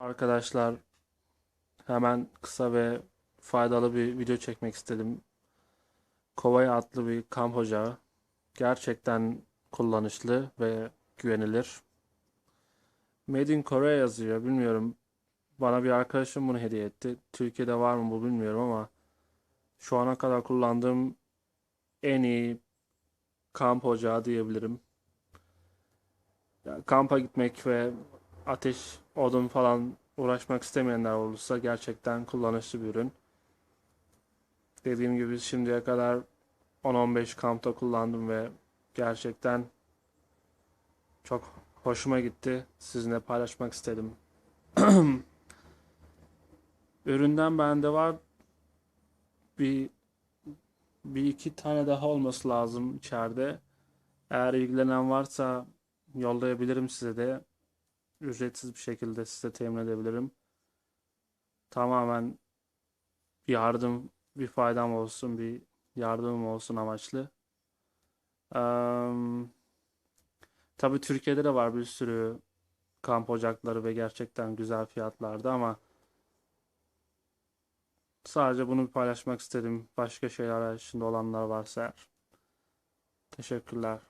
Arkadaşlar hemen kısa ve faydalı bir video çekmek istedim. Kovaya adlı bir kamp ocağı. Gerçekten kullanışlı ve güvenilir. Made in Korea yazıyor. Bilmiyorum. Bana bir arkadaşım bunu hediye etti. Türkiye'de var mı bu bilmiyorum ama şu ana kadar kullandığım en iyi kamp ocağı diyebilirim. Kampa gitmek ve ateş, odun falan uğraşmak istemeyenler olursa gerçekten kullanışlı bir ürün. Dediğim gibi şimdiye kadar 10-15 kampta kullandım ve gerçekten çok hoşuma gitti. Sizinle paylaşmak istedim. Üründen bende var bir bir iki tane daha olması lazım içeride. Eğer ilgilenen varsa yollayabilirim size de. Ücretsiz bir şekilde size temin edebilirim. Tamamen yardım, bir faydam olsun, bir yardımım olsun amaçlı. Eee tabii Türkiye'de de var bir sürü kamp ocakları ve gerçekten güzel fiyatlarda ama sadece bunu paylaşmak istedim. Başka şeyler arasında olanlar varsa eğer. Teşekkürler.